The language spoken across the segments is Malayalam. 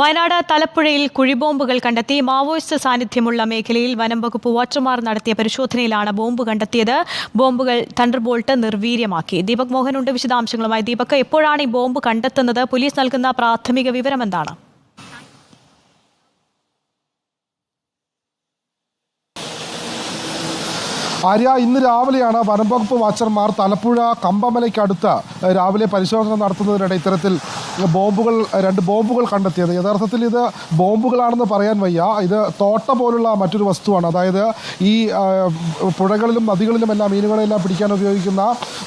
വയനാട് തലപ്പുഴയിൽ കുഴിബോംബുകൾ കണ്ടെത്തി മാവോയിസ്റ്റ് സാന്നിധ്യമുള്ള മേഖലയിൽ വനം വകുപ്പ് വാച്ചർമാർ നടത്തിയ പരിശോധനയിലാണ് ബോംബ് കണ്ടെത്തിയത്. ബോംബുകൾ തണ്ടർബോൾട്ട് നിർവീര്യമാക്കി. ദീപക് മോഹനുണ്ട് വിശദാംശങ്ങളുമായി. ദീപക് എപ്പോഴാണ് ഈ ബോംബ് കണ്ടെത്തുന്നത്? പോലീസ് നൽകുന്ന പ്രാഥമിക വിവരം എന്താണ് ആര്യ ഇന്ന് രാവിലെയാണ് വനംവകുപ്പ് വാച്ചർമാർ തലപ്പുഴ കമ്പമലയ്ക്കടുത്ത് രാവിലെ പരിശോധന നടത്തുന്നതിനിടെ ഇത്തരത്തിൽ ബോംബുകൾ രണ്ട് ബോംബുകൾ കണ്ടെത്തിയത്. യഥാർത്ഥത്തിൽ ഇത് ബോംബുകളാണെന്ന് പറയാൻ വയ്യ. ഇത് തോട്ട പോലുള്ള മറ്റൊരു വസ്തുവാണ്. അതായത് ഈ പുഴകളിലും നദികളിലും എല്ലാം മീനുകളെല്ലാം പിടിക്കാൻ ഉപയോഗിക്കുന്ന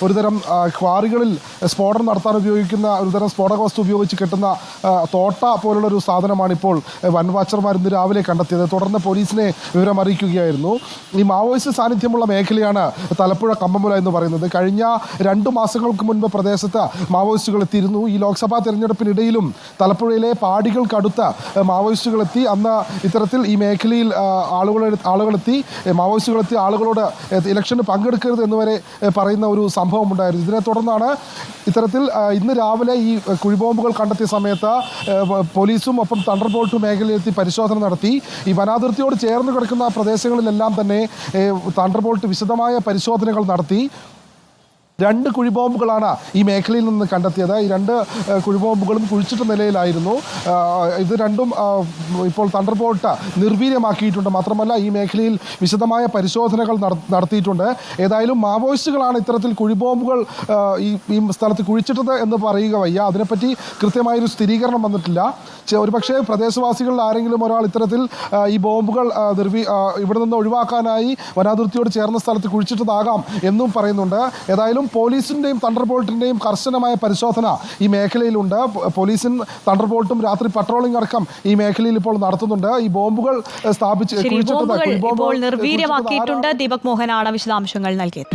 ഒരുതരം ക്വാറികളിൽ സ്ഫോടനം നടത്താൻ ഉപയോഗിക്കുന്ന ഒരുതരം സ്ഫോടക വസ്തു ഉപയോഗിച്ച് കിട്ടുന്ന തോട്ട പോലുള്ള ഒരു സാധനമാണ് ഇപ്പോൾ വൻ വാച്ചർമാർ ഇന്ന് രാവിലെ കണ്ടെത്തിയത്. തുടർന്ന് പോലീസിനെ വിവരം അറിയിക്കുകയായിരുന്നു ഈ മാവോയിസ്റ്റ് സാന്നിധ്യമുള്ള മേഖലയാണ് തലപ്പുഴ കമ്പമുല എന്ന് പറയുന്നത്. കഴിഞ്ഞ രണ്ടു മാസങ്ങൾക്ക് മുൻപ് പ്രദേശത്ത് മാവോയിസ്റ്റുകൾ എത്തിയിരുന്നു. ഈ ലോക്സഭാ തെരഞ്ഞെടുപ്പിനിടയിലും തലപ്പുഴയിലെ പാടികൾക്കടുത്ത് മാവോയിസ്റ്റുകൾ എത്തി. അന്ന് ഇത്തരത്തിൽ ഈ മേഖലയിൽ ആളുകളെ ആളുകളെത്തി. മാവോയിസ്റ്റുകളെത്തി ആളുകളോട് ഇലക്ഷന് പങ്കെടുക്കരുത് എന്ന് വരെ പറയുന്ന ഒരു സംഭവം ഉണ്ടായിരുന്നു. ഇതിനെ തുടർന്നാണ് ഇത്തരത്തിൽ ഇന്ന് രാവിലെ ഈ കുഴിബോംബുകൾ കണ്ടെത്തിയ സമയത്ത് പോലീസും ഒപ്പം തണ്ടർ തണ്ടർബോൾട്ട് മേഖലയിലെത്തി പരിശോധന നടത്തി. ഈ വനാതിർത്തിയോട് ചേർന്ന് കിടക്കുന്ന പ്രദേശങ്ങളിലെല്ലാം തന്നെ ഏഹ്, തണ്ടർബോൾട്ട് വിശദമായ പരിശോധനകൾ നടത്തി രണ്ട് കുഴിബോംബുകളാണ് ഈ മേഖലയിൽ നിന്ന് കണ്ടെത്തിയത്. ഈ രണ്ട് കുഴിബോംബുകളും കുഴിച്ചിട്ട നിലയിലായിരുന്നു. ഇത് രണ്ടും ഇപ്പോൾ തണ്ടർബോൾട്ട് നിർവീര്യമാക്കിയിട്ടുണ്ട്. മാത്രമല്ല ഈ മേഖലയിൽ വിശദമായ പരിശോധനകൾ നടത്തിയിട്ടുണ്ട്. ഏതായാലും മാവോയിസ്റ്റുകളാണ് ഇത്തരത്തിൽ കുഴിബോംബുകൾ ഈ ഈ സ്ഥലത്ത് കുഴിച്ചിട്ടത് എന്ന് പറയുക വയ്യ. അതിനെപ്പറ്റി കൃത്യമായൊരു സ്ഥിരീകരണം വന്നിട്ടില്ല. ഒരുപക്ഷേ പ്രദേശവാസികളിൽ ആരെങ്കിലും ഒരാൾ ഇത്തരത്തിൽ ഈ ബോംബുകൾ നിർവി ഇവിടെ നിന്ന് ഒഴിവാക്കാനായി വനാതിർത്തിയോട് ചേർന്ന സ്ഥലത്ത് കുഴിച്ചിട്ടതാകാം എന്നും പറയുന്നുണ്ട്. ഏതായാലും പോലീസിന്റെയും തണ്ടർബോൾട്ടിന്റെയും കർശനമായ പരിശോധന ഈ മേഖലയിലുണ്ട്. പോലീസും പോലീസും തണ്ടർബോൾട്ടും രാത്രി പട്രോളിംഗ് അടക്കം ഈ മേഖലയിൽ ഇപ്പോൾ നടത്തുന്നുണ്ട്. ഈ ബോംബുകൾ സ്ഥാപിച്ച് നിർവീര്യമാക്കിയിട്ടുണ്ട്. ദീപക് മോഹനാണ് വിശദാംശങ്ങൾ നൽകിയത്.